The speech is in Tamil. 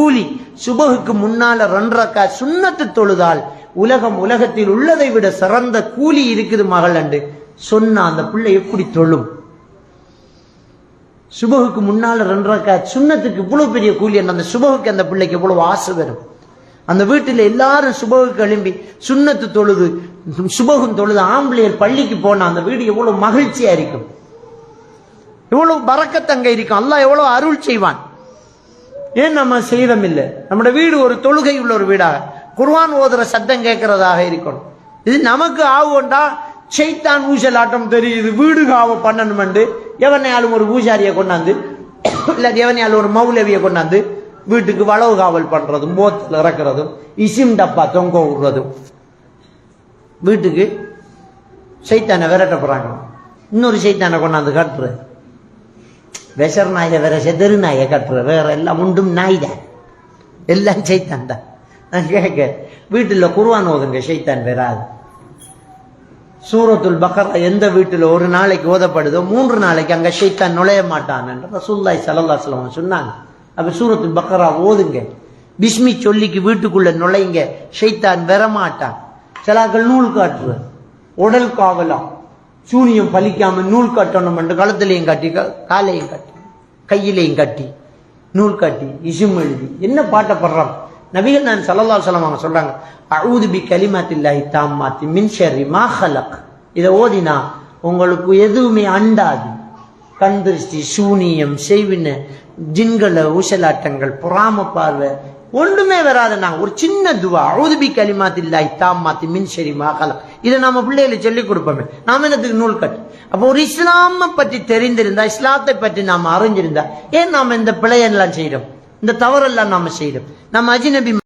கூலி சுபகுக்கு முன்னால ரெண்டரக்கா சுண்ணத்து தொழுதால் உலகம் உலகத்தில் உள்ளதை விட சிறந்த கூலி இருக்குது மகள் அண்டு. சொன்னா அந்த பிள்ளை எப்படி தொழும்? சுபகுக்கு முன்னால ரெண்டரக்கா சுண்ணத்துக்கு இவ்வளவு பெரிய கூலி என்ன அந்த சுபகுக்கு அந்த பிள்ளைக்கு எவ்வளவு ஆசை வரும்? அந்த வீட்டில் எல்லாரும் சுபகுக்கு எழும்பி சுண்ணத்து தொழுது சுபகும் தொழுது ஆம்பளையர் பள்ளிக்கு போனா அந்த வீடு எவ்வளவு மகிழ்ச்சியா இருக்கும்? எவ்வளவு பறக்கத்தங்க இருக்கும். அல்லாஹ் எவ்வளவு அருள் செய்வான். ஏன் நம்ம செய்தம் இல்லை? நம்முடைய வீடு ஒரு தொழுகை உள்ள ஒரு வீடாக. குர்வான் ஓதுற சத்தம் கேட்கறதாக இருக்கணும். இது நமக்கு ஆகும்டா செய்தான் ஊசலாட்டம் தெரியுது வீடு காவ பண்ணணுமெண்டு எவனையாலும் ஒரு பூஜாரியை கொண்டாந்து இல்லை எவனையாலும் ஒரு மௌலவியை கொண்டாந்து வீட்டுக்கு வளவு காவல் பண்றதும் போத்தில் இறக்குறதும் இசிம் டப்பா தொங்க விடுறதும். வீட்டுக்கு சைத்தானை விரட்ட போறாங்க. இன்னொரு சைத்தானை கொண்டாந்து கட்டுறது. வெசர் நாயை வேற செதறு நாயை கட்டுற வேற எல்லாம் உண்டும் நாய் தான் எல்லாம் சைத்தான் தான் நான் கேட்க வீட்டில் குருவான் ஓதுங்க சைத்தான் வராது சூரத்துல் பக்கரா எந்த வீட்டில் ஒரு நாளைக்கு ஓதப்படுதோ மூன்று நாளைக்கு அங்கே ஷைத்தான் நுழைய மாட்டான் என்று ரசூல்லாய் சல்லல்லா சொல்லுவாங்க சொன்னாங்க. அப்போ சூரத்துல் பக்கரா ஓதுங்க. பிஸ்மி சொல்லிக்கு வீட்டுக்குள்ள நுழைங்க ஷைத்தான் வரமாட்டான் சிலாக்கள் நூல் காட்டுற உடல் காவலாம். சூனியம் பலிக்காம நூல் கட்டணும் என்று கழுத்துலையும் கட்டி காலையும் கட்டி கையிலையும் கட்டி நூல் கட்டி இசும் எழுதி. என்ன பாட்டை படுறான்? நபிகள் நான் சல்லா சொல்லம் அவங்க சொல்றாங்க அழுது பி கலிமாத்தில்லாஹி தாம்மாத்தி மாத்தி ஷர்ரி மாஹலக் இதை ஓதினா உங்களுக்கு எதுவுமே அண்டாது. கண் திருஷ்டி சூனியம் செய்வின ஜின்கள ஊசலாட்டங்கள் பொறாம பார்வை ஒண்ணுமே வராதுண்ணா ஒரு சின்ன துவா. அவுதுபி கலிமாத்தில்லாய் தாம்மாத்தி மின் ஷரி மாகலம் இதை நம்ம பிள்ளைகளுக்கு சொல்லிக் கொடுப்போமே. நாம என்னத்துக்கு நூல் கட்டு அப்போ ஒரு இஸ்லாமை பற்றி தெரிந்திருந்தா இஸ்லாத்தை பற்றி நாம் அறிஞ்சிருந்தா ஏன் நாம இந்த பிழையெல்லாம் செய்யறோம் இந்த தவறெல்லாம் நாம செய்யறோம் நம்ம அஜிநபி